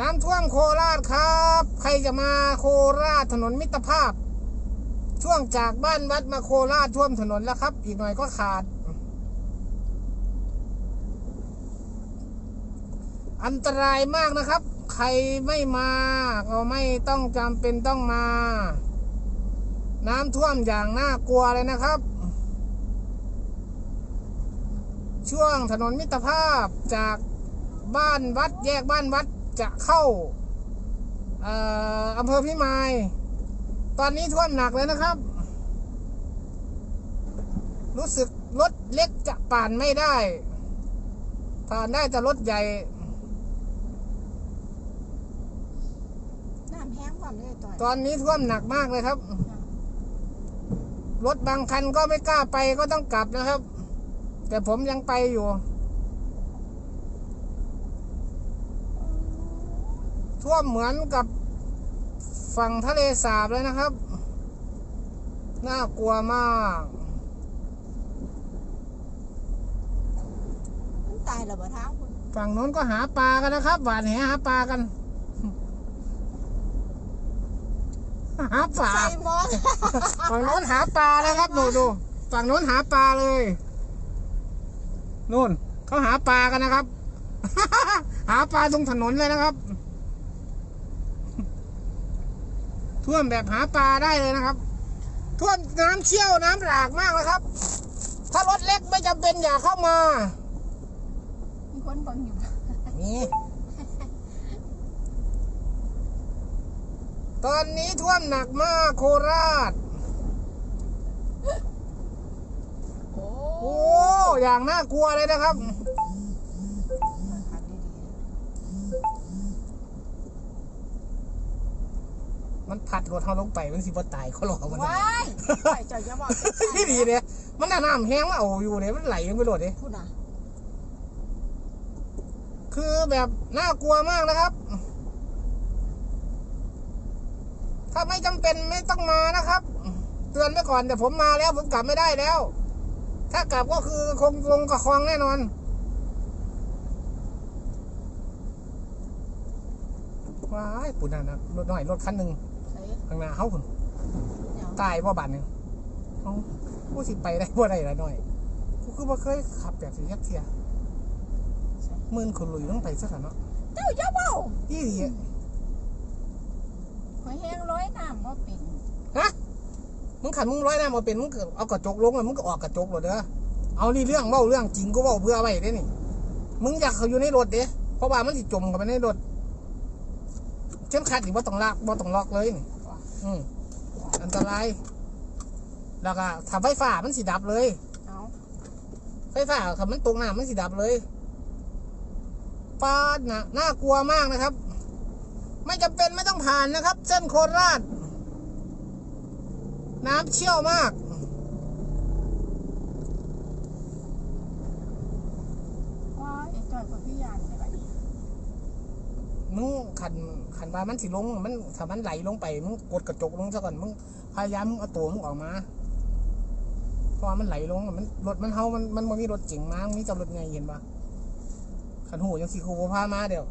น้ำท่วมโคราชครับ ใครจะมาโคราชถนนมิตรภาพ ช่วงจากบ้านวัดมาโคราชท่วมถนนแล้วครับ อีกหน่อยก็ขาด อันตรายมากนะครับ ใครไม่มาก็ไม่ต้องจำเป็นต้องมา น้ำท่วมอย่างน่ากลัวเลยนะครับ ช่วงถนนมิตรภาพจากบ้านวัดแยกบ้านวัด จะเข้าเอ่ออำเภอพิมาย ตอนนี้ท่วมหนักเลยนะครับ รู้สึกรถเล็กจะผ่านไม่ได้ ผ่านได้แต่รถใหญ่ น้ำแห้งความเลยต่อยตอนนี้ท่วมหนักมากเลยครับ รถบางคันก็ไม่กล้าไปก็ต้องกลับนะครับ แต่ผมยังไปอยู่ ท่วมเหมือนกับฝั่งทะเลสาบเลยนะครับ น่ากลัวมากมันตายแล้วบ่เท้าคุณฝั่งโน้นก็หาปลากันนะครับ หวานแหหาปลากัน หาปลา ใส่หมอนฝั่งโน้นหาปลาเลยครับดูดูฝั่งโน้นหาปลาเลยนู่นเขาหาปลากันนะครับ หาปลาตรงถนนเลยนะครับ ท่วมแบบหาปลาได้เลยนะครับ ท่วมน้ำเชี่ยวน้ำหลากมากเลยครับ ถ้ารถเล็กไม่จำเป็นอย่าเข้ามามีคนบังอยู่นี่ตอนนี้ท่วมหนักมากโคราช โอ้โอ้อย่างน่ากลัวเลยนะครับ ขันดี มันผัดรถเขาลงไปมันสิบ่ตายเขาหลอกๆมันว้ายปล่อยเจ้าอย่าบอกที่ดีเนี่ยมันน่าน้ำแห้งมาเอาอยู่เนี่ยมันไหลลงไปโหลดเนี่ยพูดนะคือแบบน่ากลัวมากนะครับ ถ้าไม่จำเป็นไม่ต้องมานะครับ เตือนไว้ก่อนแต่ผมมาแล้ว ผมกลับไม่ได้แล้ว ถ้ากลับก็คือคงลงกับคลองแน่นอนว้ายปุ่นนั่นนะรถหน่อยรถคันหนึ่งใส่ ข้างหน้าเขาคุณเดี๋ยวตายพ่อบาทหนึ่งเอาผู้สิไปได้บ่ได้ละหน่อยกูคือบ่เคยขับแบบสิยักเทียใส่หมื่นคนลุยต้องไปซะเถอะเนาะเจ้าอย่าเบายี่ดีอะหอยแห้งร้อยน้ำบ่เป็นฮะมึงขันมึงร้อยหน้ามาเป็นมึงก็เอากระจกลงเลยมึงก็ออกกระจกเลยเด้อเอานี่เรื่องเบ้าเรื่องจริงก็เบ้าเพื่อไว้เด้นี่มึงอยากเขาอยู่ในรถเด้เพราะว่ามันสิจมกับไปในรถเช่นขัดหรือว่าต้องลากว่าต้องล็อกเลยนี่ อืมอันตราย แล้วก็ถ้าไฟฟ้ามันสิดับเลย เอาไฟฟ้าถ้ามันตกน้ำมันสิดับเลยปาดนะน่ากลัวมากนะครับ ไม่จำเป็นไม่ต้องผ่านนะครับ เส้นโคราช น้ำเชี่ยวมาก ว้ายไอ้จ่อยกับพี่ยานใช่ไห มึงขันขันบามันสิลง มันถ้ามันไหลลงไป มึงกดกระจกลงซะก่อน มึงพยายามมึงเอาตัวมึงออกมา เพราะมันไหลลง มันรถมันเฮามันมันมีรถจริงมามีแต่รถไงเห็นปะขันหูยังสีคูพามาเดี๋ยว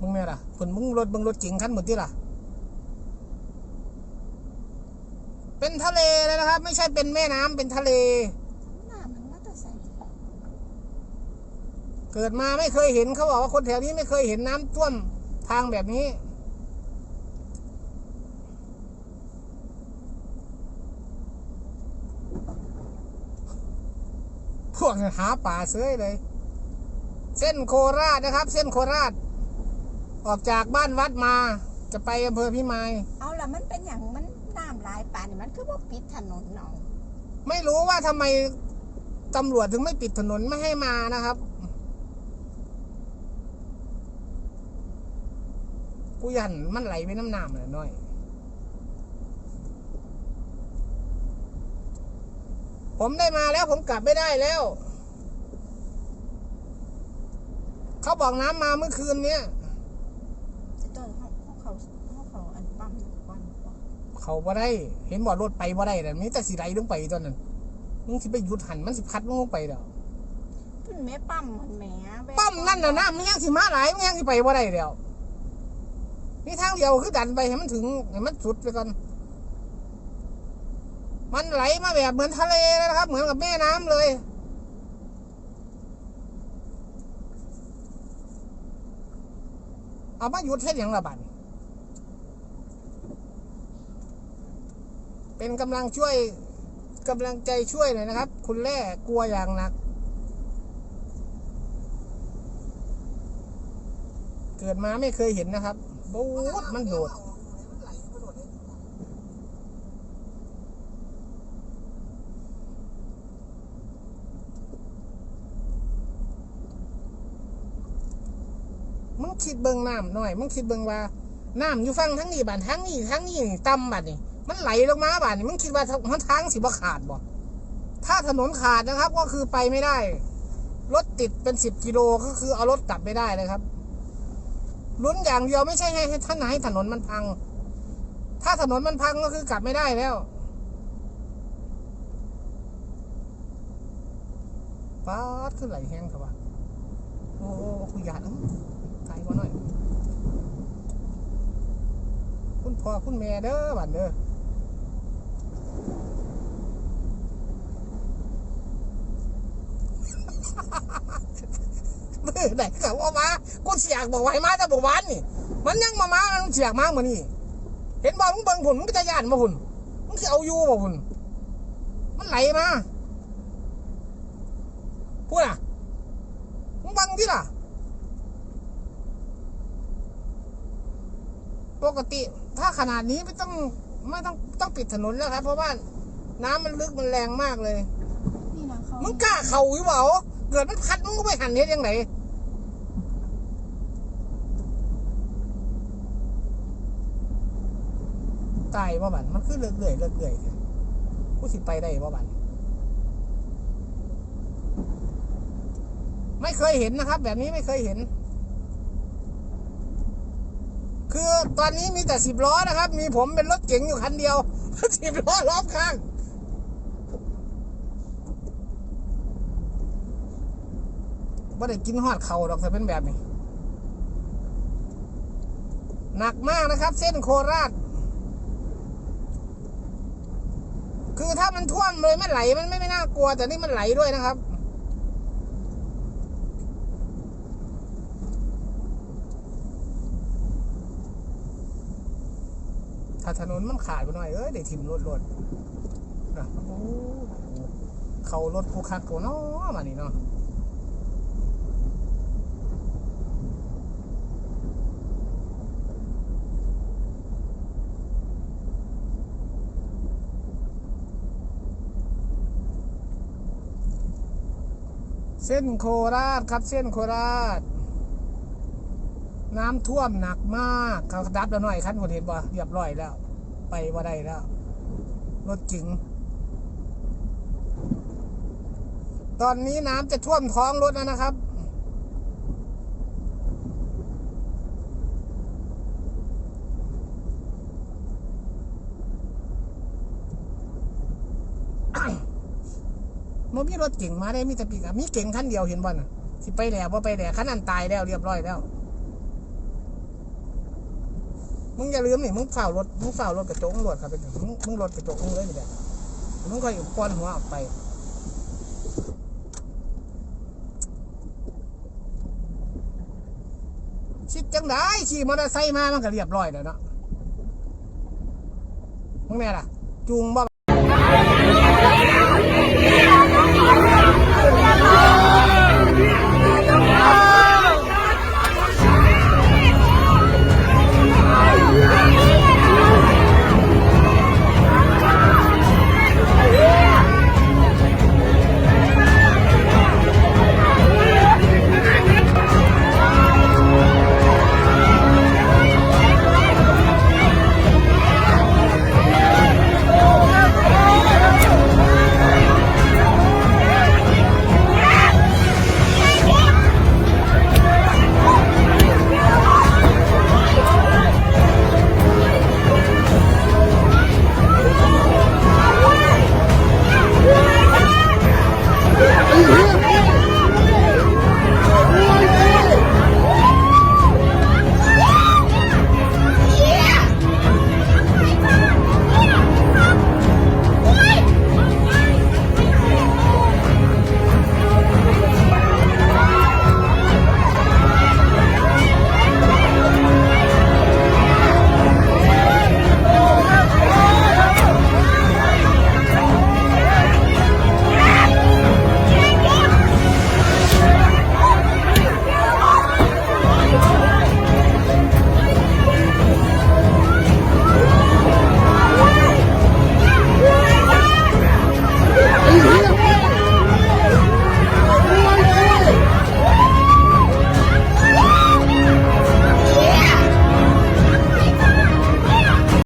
มึงแม่ล่ะผลมึงรถมึงรถจริงคันหมดที่ล่ะ เป็นทะเลเลยนะครับ ไม่ใช่เป็นแม่น้ำเป็นทะเล น้ำมันมาแต่ใส่ เกิดมาไม่เคยเห็นเขาบอกว่าคนแถวนี้ไม่เคยเห็นน้ำท่วมทางแบบนี้ พวกหาป่าเสื้อเลย เส้นโคราชนะครับ เส้นโคราช ออกจากบ้านวัดมา จะไปอำเภอพิมายเอาละมันเป็นอย่างมันน้ำหลายป่านนี่มันคือว่าปิดถนนเอาไม่รู้ว่าทำไมตำรวจถึงไม่ปิดถนนไม่ให้มานะครับ กูยันมันไหลไปน้ำหนามเลยน้อยผมได้มาแล้วผมกลับไม่ได้แล้ว เขาบอกน้ำมาเมื่อคืนเนี้ยจะต้นเขาเขาเขาเขาอันปั๊มก่อนเขาบ่ได้ เห็นบ่รถไปบ่ได้แต่มีแต่สิไหลลงไปตอนนั้นมึงสิไปหยุดหันมันสิพัดมึงลงไปเด้อขึ้นแม่ปั๊มมันแหมแบกปั๊มนั่นน่ะน้ำมันยังสิมาหลายมันยังสิไปบ่ได้แล้ว มีทางเดียวคือดันไปให้มันถึงให้มันสุดไปก่อน มันไหลมาแบบเหมือนทะเลนะครับ เหมือนกับแม่น้ำเลย เอามาหยุดเฮ็ดอย่างละบัดเป็นกำลังช่วยกำลังใจช่วยหน่อยนะครับ คุณแร่กลัวอย่างหนัก เกิดมาไม่เคยเห็นนะครับ บูดมันโดดมึงคิดเบิ่งน้ำหน่อยมึงคิดเบิ่งว่าน้ำอยู่ฟังทั้งนี้บานทั้งนี้ทั้งนี้นี่ต่ำบานนี่มันไหลลงมาบานนี่มึงคิดว่ามันทางสิบ่ขาดบ่ถ้าถนนขาดนะครับ ก็คือไปไม่ได้รถติดเป็นสิบกิโลก็คือเอารถกลับไม่ได้เลยครับ ลุ้นอย่างเดียวไม่ใช่ให้ท่านให้ถนนมันพัง ถ้าถนนมันพังก็คือกลับไม่ได้แล้วป๊าดขึ้นไหลแห้งครับว่าโอ้โอ้คุยยานเอ้าถ่ายมาหน่อย คุณพ่อคุณแม่เด้อบัดเด้อ อไหนเขาว่ามากูเสียกบอกไว้มาแต่บอกวานนี่ มันยังมามามันเสียกมาเหมือนนี่ เห็นบอลมึงเบิ่งผุนมึงก็จะย่านมาผุนมึงคือเอาอยู่มาผุนมันไหลมาพูดอะมึงบังที่ล่ะ ปกติถ้าขนาดนี้ไม่ต้องไม่ต้องต้องปิดถนนแล้วครับ เพราะว่าน้ำมันลึกมันแรงมากเลยนี่นะเขามึงกล้าเข่าหรือเปล่าเกิดมันพัดมึงก็ไปหันเฮ็ดยังไง ตายบ่บันมันคือเลือกเลื่อยเลือกเลื่อยกูสิไปได้บ่บันไม่เคยเห็นนะครับ แบบนี้ไม่เคยเห็น คือตอนนี้มีแต่สิบล้อนะครับ มีผมเป็นรถเก๋งอยู่คันเดียวสิบล้อรอบข้างว่าได้กินหอดเขาดอกแต่เป็นแบบนี้ หนักมากนะครับ เส้นโคราช คือถ้ามันท่วมเลยไม่ไหลมันไม่ไม่น่ากลัว แต่นี่มันไหลด้วยนะครับถ้าถนนมันขาดไปหน่อยเอ้ยได้ทิมรถรถนะโอ้เขารถกูคักกูเนาะมานี่เนาะ เส้นโคราชครับ เส้นโคราช น้ำท่วมหนักมากเขาดับแล้วหน่อยคันคนเห็นบ่เรียบร้อยแล้ว ไปว่าได้แล้ว รถจึง ตอนนี้น้ำจะท่วมท้องรถแล้วนะครับ มันมีรถเก่งมาได้มีแต่ปีกมีเก่งคันเดียวเห็นบ่น่ะสิไปแล้วว่าไปแล้วคันนั้นตายแล้วเรียบร้อยแล้วมึงอย่าลืมนี่มึงเฝ้ารถมึงเฝ้ารถกระจกรถครับเป็นมึงมึงรถกระจกมึงเลยนี่แหละมึงก็อยู่ป้อนหัวออกไปชิดจังได้ขี่มอเตอร์ไซค์มามันก็เรียบร้อยแล้วเนาะมึงแน่ล่ะจูงบ่